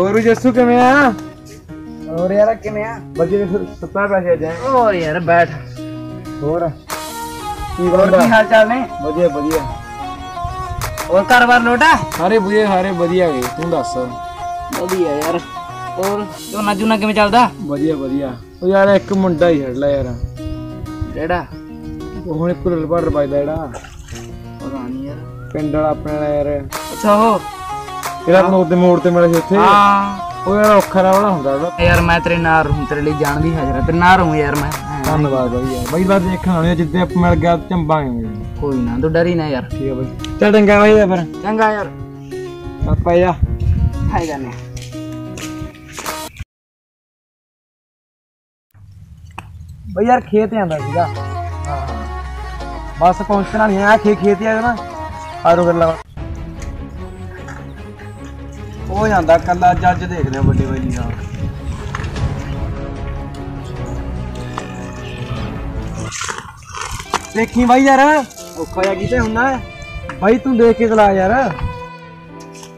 ਹੋਰ ਜੱਸੂ ਕਿਵੇਂ ਆ? ਹੋਰ ਯਾਰ ਕਿਵੇਂ ਆ? ਵਧੀਆ ਸੁੱਤਾ ਪੈਸੇ ਜਾਏ ਹੋਰ ਯਾਰ ਬੈਠ। ਹੋਰ? ਕੀ ਹੋਰ ਕੀ ਹਾਲ ਚਾਲ ਨੇ? ਵਧੀਆ ਵਧੀਆ। ਹੋਰ ਘਰ-ਬਾਰ ਲੋਟਾ ਸਾਰੇ ਵਧੀਆ ਸਾਰੇ ਵਧੀਆ ਗਏ ਤੂੰ ਦੱਸ? ਵਧੀਆ ਯਾਰ। ਹੋਰ ਝੋਨਾ ਜੁਨਾ ਕਿਵੇਂ ਚੱਲਦਾ? ਵਧੀਆ ਵਧੀਆ। ਉਹ ਯਾਰ ਇੱਕ ਮੁੰਡਾ ਹੀ ਛੱਡ ਲੈ ਯਾਰ। ਕਿਹੜਾ ਉਹ ਹੁਣੇ ਕੁਰਲ ਪਰ ਵੱਜਦਾ ਜਿਹੜਾ। ਪਤਾ ਨਹੀਂ ਯਾਰ। ਪਿੰਡ ਵਾਲਾ ਆਪਣੇ ਵਾਲਾ ਯਾਰ। ਅੱਛਾ ਉਹ? ਜਿਹੜਾ ਤੈਨੂੰ ਉਹਦੇ ਮੋੜ ਤੇ ਮਿਲਿਆ ਸੀ ਉੱਥੇ। ਹਾਂ। ਉਹ ਯਾਰ ਔਖਾ ਦਾ ਵਾਲਾ ਹੁੰਦਾ ਉਹਦਾ। ਯਾਰ ਮੈਂ ਤੇਰੇ ਨਾਲ ਰਹੂੰ ਤੇਰੇ ਲਈ ਜਾਣ ਦੀ ਹਾਜ਼ਰ ਹਾਂ ਤੇਰੇ ਨਾਲ ਰਹੂੰ ਯਾਰ ਮੈਂ। ਧੰਨਵਾਦ ਬਾਈ ਯਾਰ। ਬਾਈ ਬਾਤ ਦੇਖਣ ਆਉਣੇ ਜਿੱਦੇ ਆਪਾਂ ਮਿਲ ਗਿਆ ਚੰਬਾਂਗੇ ਕੋਈ ਨਾ ਤੂੰ ਡਰੀ ਨਾ ਯਾਰ। ਠੀਕ ਹੈ ਬਾਈ। ਚੱਲ ਚੰਗਾ ਬਾਈ ਦਾ ਫਿਰ। ਚੰਗਾ ਯਾਰ। ਆਪਾਂ ਜਾ ਹਾਈ ਜਾਨੇ ਬਈ ਯਾਰ ਖੇਤ ਜਾਂਦਾ ਸੀਗਾ। ਹਾਂ। ਬਸ ਪਹੁੰਚਣਾ ਨਹੀਂ ਆ ਖੇ ਖੇਤ ਆ ਨਾ। ਆਰੋ ਗੱਲਾਂ। ਉਹ ਜਾਂਦਾ ਕੱਲਾ ਜੱਜ ਦੇਖਦੇ ਆ ਵੱਡੇ ਬਾਈ ਜੀ ਦੇਖੀ ਬਾਈ ਯਾਰ ਔਖਾ ਜਿਹਾ ਕਿਤੇ ਹੁੰਦਾ। ਹੈ ਬਾਈ ਤੂੰ ਦੇਖ ਕੇ ਚਲਾ ਯਾਰ।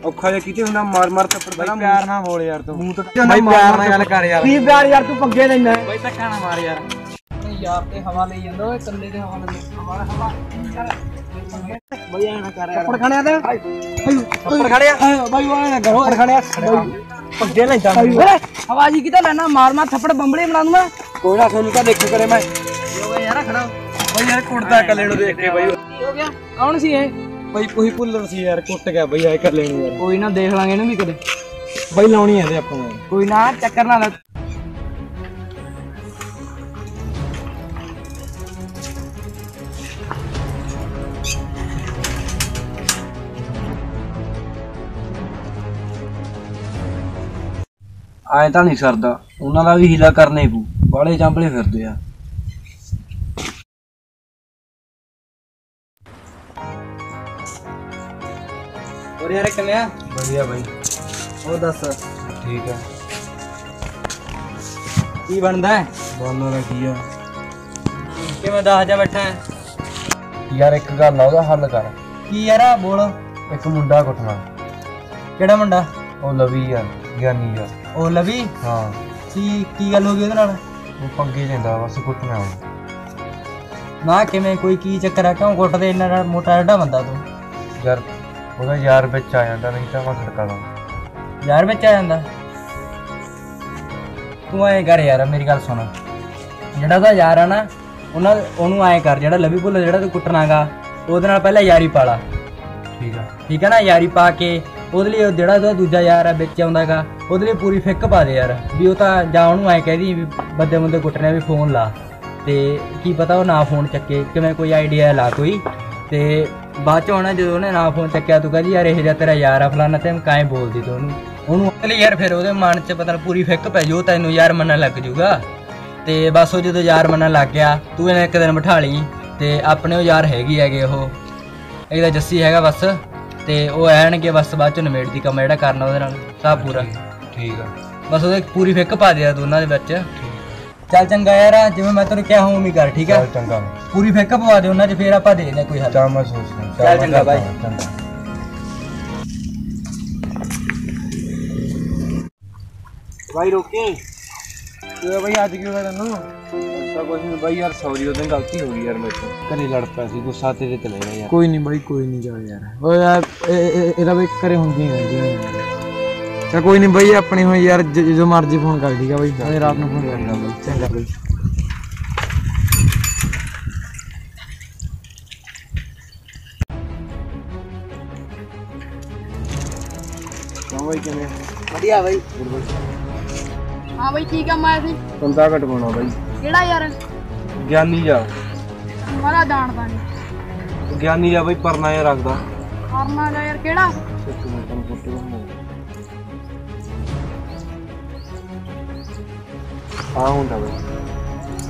ਔਖਾ ਜਿਹਾ ਕਿਤੇ ਹੁੰਦਾ ਮਾਰ ਮਾਰ ਤੇ ਬਾਈ ਪਿਆਰ ਨਾਲ ਬੋਲ ਯਾਰ ਤੂੰ। ਮੂੰਹ ਤੇ ਬਾਈ ਪਿਆਰ ਨਾਲ ਗੱਲ ਕਰ ਯਾਰ। ਕੀ ਪਿਆਰ ਯਾਰ ਤੂੰ ਪੰਗੇ ਲੈਣਾ ਬਾਈ ਧੱਕਾ ਨਾ ਮਾਰ ਯਾਰ। ਯਾਰ ਤੇ ਹਵਾ ਲਈ ਜਾਂਦਾ ਓਏ ਕੱਲੇ ਤੇ ਹਵਾ ਲਈ ਹਵਾ ਹਵਾ ਬਈ ਐ ਨਾ ਕਰ ਯਾਰ। ਥੱਪੜ ਖਾਣਿਆ ਤੇ। ਥੱਪੜ ਖੜਿਆ ਬਾਈ ਉਹ ਐ ਨਾ ਕਰੋ ਥੱਪੜ ਖਾਣਿਆ ਪੰਗੇ ਲੈਂਦਾ ਓਏ ਹਵਾ ਜੀ ਕਿਤੇ ਲੈਣਾ ਮਾਰ ਮਾਰ ਥੱਪੜ ਬੰਬਲੇ ਬਣਾ ਦੂੰ ਮੈਂ ਕੋਈ ਨਾ ਤੁਹਾਨੂੰ ਕਾ ਦੇਖੋ ਕਰੇ ਮੈਂ। ਓਏ ਯਾਰ ਖੜਾ ਬਈ ਯਾਰ ਕੁੜਦਾ ਕੱਲੇ ਨੂੰ ਦੇਖ ਕੇ ਬਈ। ਕੀ ਹੋ ਗਿਆ? ਕੌਣ ਸੀ ਇਹ? ਬਈ ਕੋਈ ਭੁੱਲਰ ਸੀ ਯਾਰ ਕੁੱਟ ਗਿਆ ਬਈ ਐ ਕਰ ਲੈਣੀ ਯਾਰ। ਕੋਈ ਨਾ ਦੇਖ ਲਾਂਗੇ ਇਹਨੂੰ ਵੀ ਕਦੇ। ਬਈ ਲਾਉਣੀ ਐ ਤੇ ਆਪਾਂ ਕੋਈ ਨਾ ਚੱਕਰ ਨਾ ਐ ਤਾਂ ਨਹੀਂ ਸਰਦਾ। ਉਹਨਾਂ ਦਾ ਵੀ ਹੀਲਾ ਕਰਨਾ ਹੀ ਪਊ। ਬਾਲੇ ਚਾਂਬਲੇ ਫਿਰਦੇ ਆ। ਹੋਰ ਯਾਰ ਕਿਵੇਂ ਆ? ਵਧੀਆ ਬਾਈ। ਹੋਰ ਦੱਸ। ਠੀਕ ਆ। ਕੀ ਬਣਦਾ ਹੈ? ਦੋਨੋਂ ਦਾ ਕੀ ਆ? ਕਿਵੇਂ ਦੱਸ ਜਾ ਬੈਠਾ ਹੈ? ਯਾਰ ਇੱਕ ਗੱਲ ਆ ਉਹਦਾ ਹੱਲ ਕਰ। ਕੀ ਯਾਰ ਆ ਬੋਲ। ਇੱਕ ਮੁੰਡਾ ਕੁੱਟਣਾ। ਕਿਹੜਾ ਮੁੰਡਾ? ਉਹ ਲਵੀ ਯਾਰ ਗਿਆਨੀ ਯਾਰ ਉਹ ਲਵੀ? ਹਾਂ। ਕੀ ਕੀ ਗੱਲ ਹੋ ਗਈ ਉਹਦੇ ਨਾਲ? ਉਹ ਪੰਗੇ ਲੈਂਦਾ ਬਸ ਕੁੱਟਣਾ ਉਹ। ਨਾ ਕਿਵੇਂ? ਕੋਈ ਕੀ ਚੱਕਰ ਆ? ਕਿਉਂ ਕੁੱਟਦੇ? ਇੰਨਾ ਨਾਲ ਮੋਟਾ ਐਡਾ ਬੰਦਾ ਤੂੰ? ਯਾਰ ਉਹਦਾ ਯਾਰ ਵਿੱਚ ਆ ਜਾਂਦਾ ਨਹੀਂ ਤਾਂ ਮੈਂ ਖੜਕਾ ਦਾਂ ਯਾਰ ਵਿੱਚ ਆ ਜਾਂਦਾ? ਤੂੰ ਐਂ ਕਰ ਯਾਰ ਮੇਰੀ ਗੱਲ ਸੁਣ। ਜਿਹੜਾ ਉਹਦਾ ਯਾਰ ਆ ਨਾ ਉਹਨਾਂ ਉਹਨੂੰ ਐਂ ਕਰ ਜਿਹੜਾ ਲਵੀ ਭੁੱਲ ਜਿਹੜਾ ਤੂੰ ਕੁੱਟਣਾਗਾ ਉਹਦੇ ਨਾਲ ਪਹਿਲਾਂ ਯਾਰੀ ਪਾਲਾ ਠੀਕ ਆ। ਠੀਕ ਹੈ ਨਾ? ਯਾਰੀ ਪਾ ਕੇ ਉਹਦੇ ਲਈ ਉਹ ਜਿਹੜਾ ਉਹਦਾ ਦੂਜਾ ਯਾਰ ਆ, ਵਿੱਚ ਆਉਂਦਾਗਾ ਉਹਦੇ ਲਈ ਪੂਰੀ ਫਿੱਕ ਪਾ ਦੇ ਯਾਰ। ਵੀ ਉਹ ਤਾਂ ਜਾਂ ਉਹਨੂੰ ਐਂ ਕਹਿਦੀ ਵੀ ਬੰਦੇ ਬੰਦੇ ਕੁੱਟਣੇ ਵੀ ਫੋਨ ਲਾ। ਤੇ ਕੀ ਪਤਾ ਉਹ ਨਾ ਫੋਨ ਚੱਕੇ, ਕਿਵੇਂ ਕੋਈ ਆਈਡੀਆ ਲਾ ਕੋਈ। ਤੇ ਬਾਅਦ ਚ ਹੋਣਾ ਜਦੋਂ ਉਹਨੇ ਨਾ ਫੋਨ ਚੱਕਿਆ, ਤੂੰ ਕਹਿੰਦੀ ਯਾਰ ਇਹ ਜਿਹਾ ਤੇਰਾ ਯਾਰ ਆ, ਫਲਾਣਾ ਤੇ ਕਾਇ ਬੋਲਦੀ ਤੂੰ ਉਹਨੂੰ। ਉਹਨੂੰ ਉਹਦੇ ਯਾਰ ਫਿਰ ਉਹਦੇ ਮਨ 'ਚ ਪਤਾ ਪੂਰੀ ਫਿੱਕ ਪੈ ਜਾਊ ਤੈਨੂੰ ਯਾਰ ਮੰਨਣ ਲੱਗ ਜਾਊਗਾ ਤੇ ਬਸ ਉਹ ਜਦੋਂ ਯਾਰ ਮੰਨਣ ਲੱਗ ਗਿਆ, ਤੂੰ ਇਹਨੇ ਇੱਕ ਦਿਨ ਬਿਠਾ ਲਈ ਤੇ ਆਪਣੇ ਉਹ ਯਾਰ ਹੈਗੀ ਹੈਗੇ ਉਹ। ਇਹਦਾ ਜੱਸੀ ਹੈਗਾ ਬਸ। ਤੇ ਉਹ ਐਣਗੇ ਬਸ ਬਾਅਦ ਚ ਨਵੇੜ ਦੀ ਕੰਮ ਜਿਹੜਾ ਕਰਨਾ ਉਹਦੇ ਨਾਲ ਸਭ ਪੂਰਾ। ਠੀਕ ਆ। ਬਸ ਉਹਦੇ ਪੂਰੀ ਫਿੱਕ ਪਾ ਦਿਆ ਦੋਨਾਂ ਦੇ ਵਿੱਚ। ਚੱਲ ਚੰਗਾ ਯਾਰ ਜਿਵੇਂ ਮੈਂ ਤੈਨੂੰ ਕਿਹਾ ਹੂੰ ਉਵੇਂ ਕਰ ਠੀਕ ਹੈ ਚੱਲ ਚੰਗਾ। ਪੂਰੀ ਫਿੱਕ ਪਵਾ ਦੇ ਉਹਨਾਂ 'ਚ ਫੇਰ ਆਪਾਂ ਦੇਖਦੇ ਹਾਂ ਕੋਈ ਹੱਲ। ਚਾਹ ਮੈਂ ਸੋਚਦਾ ਚੱਲ ਚੰਗਾ ਬਾਈ। ਚੰਗਾ। ਬਾਈ ਰੋਕੀ? ਤੇ ਬਾਈ ਅੱਜ ਕੀ ਹੋਇਆ ਤੈਨੂੰ? ਤਾਂ ਕੁਝ ਨਹੀਂ ਬਾਈ ਯਾਰ ਸੌਰੀ ਉਹਦੇ ਗਲਤੀ ਹੋ ਗਈ ਯਾਰ ਮੇਰੇ ਤੋਂ। ਘਰੇ ਲੜ ਪਿਆ ਸੀ ਗੁੱਸਾ ਤੇਰੇ ਤੇ ਲੈ ਗਿਆ ਯਾਰ। ਕੋਈ ਨਹੀਂ ਬਾਈ ਕੋਈ ਨਹੀਂ ਜਾ ਯਾਰ। ਓ ਯਾਰ ਇਹਦਾ ਵੀ ਘਰੇ ਹੁੰਦੀ ਰਹਿੰਦੀ ਤਾਂ ਕੋਈ ਨਹੀਂ ਬਾਈ ਆਪਣੀ ਹੋਈ ਯਾਰ ਜ- ਜਦੋਂ ਮਰਜ਼ੀ ਫੋਨ ਕਰ ਦੀਗਾ ਬਾਈ। ਮੈਂ ਰਾਤ ਨੂੰ ਫੋਨ ਕਰਦਾ ਬਾਈ। ਚੰਗਾ ਬਾਈ। ਕਿਉਂ ਬਾਈ ਕਿਵੇਂ? ਵਧੀਆ ਬਾਈ। ਹਾਂ ਬਈ ਕੀ ਕੰਮ ਆਇਆ ਸੀ ਬੰਦਾ ਘਟਵਾਉਣਾ ਬਾਈ। ਕਿਹੜਾ ਯਾਰ? ਗਿਆਨੀ ਜਾ ਮਾਰਾ ਜਾਣਦਾ ਨਹੀਂ ਗਿਆਨੀ ਜਾ ਬਾਈ ਪਰਨਾ ਜਿਹਾ ਰੱਖਦਾ। ਕਰਨਾ ਜਾ ਯਾਰ ਕਿਹੜਾ? ਇੱਕ ਮਿੰਟ ਨੂੰ ਫੋਟੋ ਬਣਾਉਂ ਆ ਹੁੰਦਾ ਬਾਈ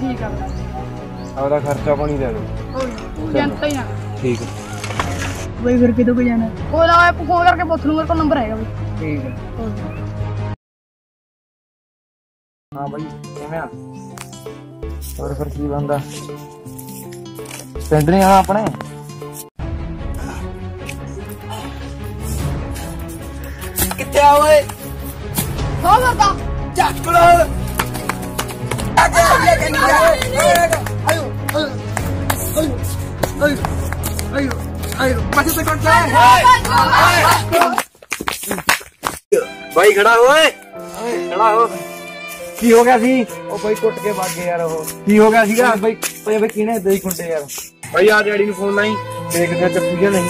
ਠੀਕ ਆ। ਆਪਦਾ ਖਰਚਾ ਪਾਣੀ ਦੇ ਦੇ ਕੋਈ ਤੂੰ ਜਨਤਾ ਹੀ ਆ ਠੀਕ ਬਈ ਫਿਰ ਕਿਦੋਂ ਕੋ ਜਾਣਾ? ਨਾ ਆਪ ਫੋਨ ਕਰਕੇ ਪੁੱਛ ਲੂੰ ਮੇਰੇ ਕੋਲ ਨੰਬਰ ਹੈਗਾ ਬਈ। ਠੀਕ ਹੈ ਨਾ। ਬਾਈ ਕਿਵੇਂ ਆ? ਹੋਰ ਫਿਰ ਕੀ ਬੰਦਾ ਪਿੰਡ ਨਹੀਂ ਆਣਾ ਆਪਣੇ? ਕਿੱਥੇ ਆ ਓਏ? ਹੋ ਬਾਈ ਖੜਾ ਹੋਏ ਖੜਾ ਹੋ। ਕੀ ਹੋ ਗਿਆ ਸੀ? ਉਹ ਬਈ ਕੁੱਟ ਕੇ ਵਗ ਗਏ ਯਾਰ ਉਹ। ਕੀ ਹੋ ਗਿਆ ਸੀਗਾ? ਬਈ ਬਈ ਬਈ ਕਿਨੇ ਦੇ ਕੁੰਡੇ ਯਾਰ? ਬਾਈ ਆ ਡੈਡੀ ਨੂੰ ਫੋਨ ਲਾਈ। ਦੇਖਦੇ ਚੱਪੂ ਜਾਂ ਨਹੀਂ।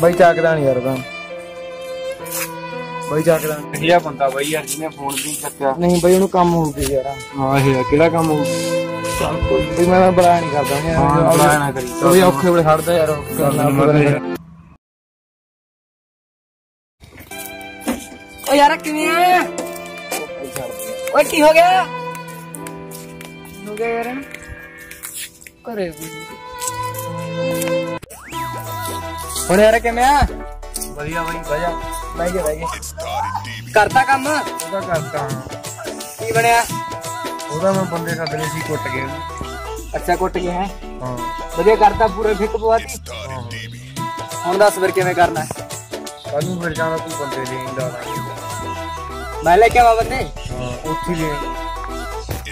ਬਈ ਚੱਕਦਾ ਨਹੀਂ ਯਾਰ ਤਾਂ ਬਈ ਚੱਕਦਾ। ਇਹ ਬੰਦਾ ਬਾਈ ਯਾਰ ਜਿਹਨੇ ਫੋਨ ਵੀ ਚੱਕਿਆ। ਨਹੀਂ ਬਈ ਉਹਨੂੰ ਕੰਮ ਹੋ ਗਿਆ ਯਾਰ। ਹਾਂ ਇਹ ਆ, ਕਿਹੜਾ ਕੰਮ ਹੋ ਬਈ ਮੈਂ ਤਾਂ ਬੜਾ ਨਹੀਂ ਕਰਦਾ ਹਾਂ, ਬੁਲਾਇਆ ਨਾ ਕਰੀ। ਉਹ ਵੀ ਔਖੇ ਵੇਲੇ ਖੜਦਾ ਯਾਰ ਉਹ ਕਰਨਾ। ਓ ਯਾਰ ਕਿਵੇਂ ਆ? ਓਏ ਕੀ ਹੋ ਗਿਆ? ਹੋ ਗਿਆ ਯਾਰ? ਕਰੇ ਹੁਣ ਯਾਰ ਕਿਵੇਂ ਆ? ਵਧੀਆ ਬਾਈ ਵਜਾ ਬਹਿ ਗਿਆ ਬਹਿ ਗਿਆ ਕਰਤਾ ਕੰਮ? ਉਹਦਾ ਕਰਤਾ। ਕੀ ਬਣਿਆ? ਉਹਦਾ ਮੈਂ ਬੰਦੇ ਸੱਦ ਲਏ ਸੀ ਕੁੱਟ ਕੇ। ਅੱਛਾ ਕੁੱਟ ਗਿਆ ਹੈ? ਹਾਂ। ਵਧੀਆ ਕਰਤਾ ਪੂਰੇ ਫਿੱਕ ਪਵਾਤੀ ਹੁਣ ਦੱਸ ਫਿਰ ਕਿਵੇਂ ਕਰਨਾ? ਹੈ? ਕੱਲ ਨੂੰ ਫਿਰ ਜਾਣਾ ਕੋਈ ਬੰਦੇ ਲੈਣ ਦਾ। ਮੈਂ ਲੈ ਕੇ ਆਵਾਂ ਬੰਦੇ? ਹਾਂ ਉੱਥੇ ਲੈਣ।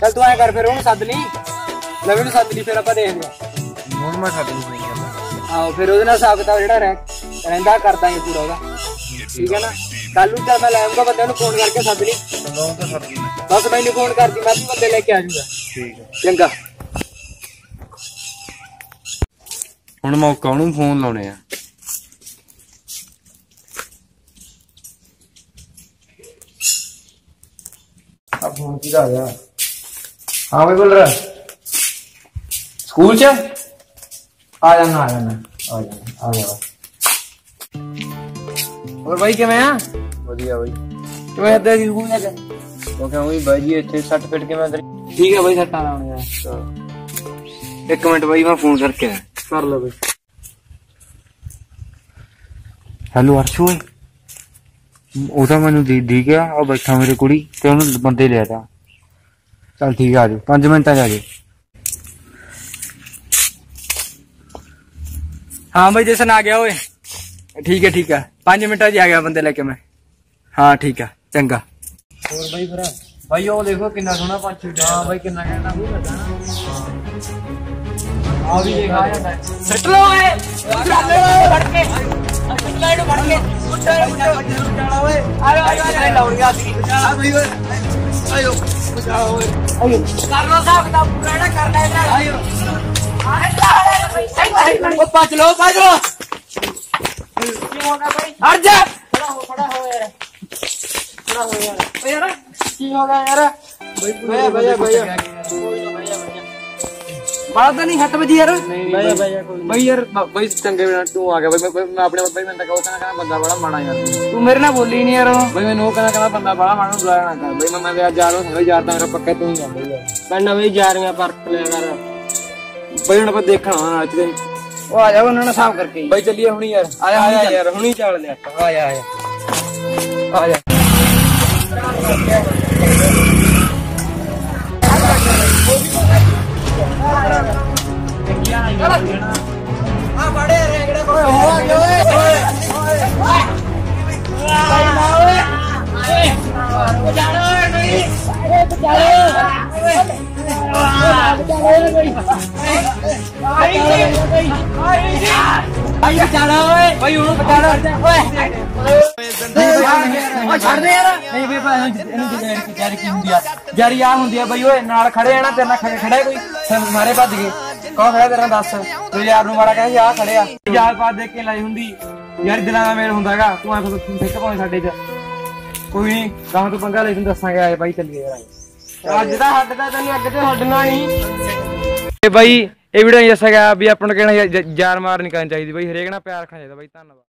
ਚੱਲ ਤੂੰ ਐ ਕਰ ਫਿਰ ਉਹਨੂੰ ਸੱਦ ਲਈ। ਨਵੇਂ ਨੂੰ ਸੱਦ ਲਈ ਫਿਰ ਆਪਾਂ ਦੇਖਦੇ ਹਾਂ। ਹੁਣ ਮੈਂ ਸੱਦ ਕਰਦਾ ਆਹੋ ਫਿਰ ਉਹਦੇ ਨਾਲ ਹਿਸਾਬ ਕਿਤਾਬ ਜਿਹੜਾ ਰਹਿ ਰਹਿੰਦਾ ਕਰ ਦਾਂਗੇ ਪੂਰਾ ਉਹਦਾ। ਠੀਕ ਹੈ ਨਾ? ਕੱਲ ਨੂੰ ਚੱਲ ਮੈਂ ਲੈ ਆਉਂਗਾ ਬੰਦੇ ਨੂੰ ਫੋਨ ਕਰਕੇ ਸੱਦ ਲਈ। ਲੋਨ ਤਾਂ ਸੱਦ ਲਈ ਬਸ ਮੈਨੂੰ ਫੋਨ ਕਰਦੀ ਮੈਂ ਵੀ ਬੰਦੇ ਲੈ ਕੇ ਆ ਜਾਊਂਗਾ। ਠੀਕ ਹੈ। ਚੰਗਾ। ਹੁਣ ਮੌਕਾ ਉਹਨੂੰ ਫੋਨ ਲਾਉਣੇ ਆ? ਆ ਫੋਨ ਕਿਹਦਾ ਆ ਗਿਆ ਹਾਂ ਬਈ ਬੋਲ ਰਿਹਾ ਸਕੂਲ ਚ? ਆ ਜਾਣਾ ਆ ਜਾਣਾ ਆ ਜਾਣਾ ਆ ਜਾ ਹੋਰ ਬਾਈ ਕਿਵੇਂ ਆ? ਵਧੀਆ ਬਾਈ। ਕਿਵੇਂ ਇੱਦਾਂ ਦੀ ਸਕੂਲ ਜਾ ਕਿਉਂਕਿ ਉਹੀ ਬਾਈ ਜੀ ਇੱਥੇ ਸੱਟ ਫਿੱਟ ਕੇ ਮੈਂ ਤੇਰੀ ਠੀਕ ਹੈ ਬਾਈ ਸੱਟਾਂ ਲਾਉਣ ਯਾਰ ਇੱਕ ਮਿੰਟ ਬਾਈ ਮੈਂ ਫੋਨ ਕਰਕੇ ਆਇਆ। ਕਰ ਲਓ ਬਾਈ। ਹੈਲੋ ਅਰਸ਼ ਉਹ ਤਾਂ ਮੈਨੂੰ ਦੀ ਦੀ ਗਿਆ ਉਹ ਬੈਠਾ ਮੇਰੇ ਕੁੜੀ ਤੇ ਉਹਨੂੰ ਬੰਦੇ ਲਿਆ ਤਾ। ਚੱਲ ਠੀਕ ਆ ਜਾਓ। 5 ਮਿੰਟਾਂ ਆ ਹਾਂ ਬਾਈ ਜਸਨ ਆ ਗਿਆ ਓਏ। ਠੀਕ ਹੈ ਠੀਕ ਹੈ। 5 ਮਿੰਟਾਂ 'ਚ ਆ ਗਿਆ ਬੰਦੇ ਲੈ ਕੇ ਮੈਂ। ਹਾਂ ਠੀਕ ਹੈ। ਚੰਗਾ। ਹੋਰ ਬਾਈ ਫਿਰ? ਬਾਈ ਉਹ ਦੇਖੋ ਕਿੰਨਾ ਸੋਹਣਾ ਪੰਛੀ ਹਾਂ ਬਾਈ ਕਿੰਨਾ ਕਹਿਣਾ ਉਹ ਲੱਗਾ ਨਾ। ਆ ਵੀ ਦੇਖ ਆ। ਜਾਂਦਾ ਸੱਟ ਲੋ ਓਏ। ਫੜ ਕੇ। ਲਾਈਟ ਫੜ ਕੇ। ਉੱਠ ਓਏ ਆਇਓ ਆਇਓ ਆਇਓ ਲਾਉਣੀਆਂ ਸੀ ਆ ਬਈ ਓਏ ਆਇਓ ਬਚਾਓ ਓਏ ਆਇਓ ਕਰ ਲੋ ਸਾਹਿਬ ਦਾ ਪੂਰਾ ਜਿਹੜਾ ਕਰਨਾ ਹੈ ਨਾ ਆਇਓ ਉਹ ਪਛ ਲੋ ਪਛ ਲੋ ਕੀ ਹੋ ਗਿਆ ਬਈ ਹਟ ਜਾ ਖੜਾ ਹੋ ਖੜਾ ਹੋ ਯਾਰ ਖੜਾ ਹੋ ਯਾਰ ਓ ਯਾਰ ਕੀ ਹੋ ਗਿਆ ਯਾਰ ਬਈ ਬਈ ਬਈ ਬਈ ਬਾਲਾ ਤਾਂ ਨਹੀਂ ਹੱਟ ਵਜੀ ਯਾਰ ਬਾਈ ਬਾਈ ਯਾਰ ਬਾਈ ਚੰਗੇ ਬਿਨਾ ਤੂੰ ਆ ਗਿਆ ਬਾਈ ਮੈਂ- ਮੈਂ ਆਪਣੇ ਬਾਈ ਮੈਂ ਤਾਂ ਕਹੋ ਕਹਿੰਦਾ ਕਹਿੰਦਾ ਬੰਦਾ ਬੜਾ ਮਾੜਾ ਯਾਰ ਤੂੰ ਮੇਰੇ ਨਾਲ ਬੋਲੀ ਨਹੀਂ ਯਾਰ ਬਾਈ ਮੈਨੂੰ ਉਹ ਕਹਿੰਦਾ ਕਹਿੰਦਾ ਬੰਦਾ ਬੜਾ ਮਾੜਾ ਨੂੰ ਬੁਲਾਇਆ ਨਾ ਕਰ ਬਾਈ ਮੈਂ ਮੈਂ ਵਿਆਹ ਜਾ ਰਿਹਾ ਸਮਝ ਯਾਰ ਤਾਂ ਮੇਰਾ ਪੱਕਾ ਤੂੰ ਹੀ ਆ ਬਾਈ ਯਾਰ ਬਾਈ ਹੁਣ ਆਪਾਂ ਦੇਖਣਾ ਆਉਣਾ ਅੱਜ ਦੇ। ਉਹ ਆ ਜਾ ਉਹਨਾਂ ਨਾਲ ਸਾਫ਼ ਕਰਕੇ। ਬਾਈ ਚੱਲੀਏ ਹੁਣੀ ਯਾਰ। ਆ ਜਾ ਆ ਜਾ ਯਾਰ ਹੁਣੀ ਚੱਲ ਲਿਆ ਆ ਜਾ ਆ ਜਾ। ਆ ਜਾ। ਆਈ ਬਚਾਣਾ ਓਏ ਭਾਈ ਉਹਨੂੰ ਬਚਾਣਾ ਓਏ ਛੱਡ ਦੇ ਯਾਰ ਨਹੀਂ ਬਈ ਭਾਈ ਇਹਨੂੰ ਜਿਹੜੀ ਜਾਰੀ ਕੀ ਹੁੰਦੀ ਆ ਜਾਰੀ ਆ ਹੁੰਦੀ ਆ ਬਈ ਓਏ ਨਾਲ ਖੜੇ ਆ ਨਾ ਤੇਰੇ ਨਾਲ ਖੜੇ ਖੜਾ ਕੋਈ ਸਾਨੂੰ ਸਾਰੇ ਭੱਜ ਗਏ ਕੌਣ ਖੜਾ ਤੇਰਾ ਦੱਸ ਤੂੰ ਯਾਰ ਨੂੰ ਮਾੜਾ ਕਹਿੰਦਾ ਆ ਖੜੇ ਆ ਯਾਰ ਪਾ ਦੇਖ ਕੇ ਲਾਈ ਹੁੰਦੀ ਯਾਰ ਦਿਲਾਂ ਦਾ ਮੇਲ ਹੁੰਦਾਗਾ ਤੂੰ ਆ ਫਿਰ ਫਿੱਕ ਪਾਉਂ ਸਾਡੇ ਚ ਕੋਈ ਨਹੀਂ ਗਾਂ ਤੋਂ ਪੰਗਾ ਲੈ ਤੈਨੂੰ ਦੱਸਾਂਗੇ, ਆਏ ਬਾਈ ਚੱਲੀਏ ਯਾਰ। ਅੱਜ ਦਾ ਹੱਡ ਦਾ ਤੈਨੂੰ ਅੱਗੇ ਤੇ ਹੱਡਣਾ ਨਹੀਂ। ਇਹ ਬਾਈ, ਇਹ ਵੀਡੀਓ ਨਹੀਂ ਦੱਸਿਆ ਗਿਆ ਵੀ ਆਪਾਂ ਨੂੰ ਕਹਿਣਾ ਯਾਰ ਮਾਰ ਨਹੀਂ ਕਰਨੀ ਚਾਹੀਦੀ ਬਾਈ, ਹਰੇਕ ਨਾਲ ਪਿਆਰ ਰੱਖਣਾ ਚਾਹੀਦਾ ਬਾਈ, ਧੰਨਵਾਦ।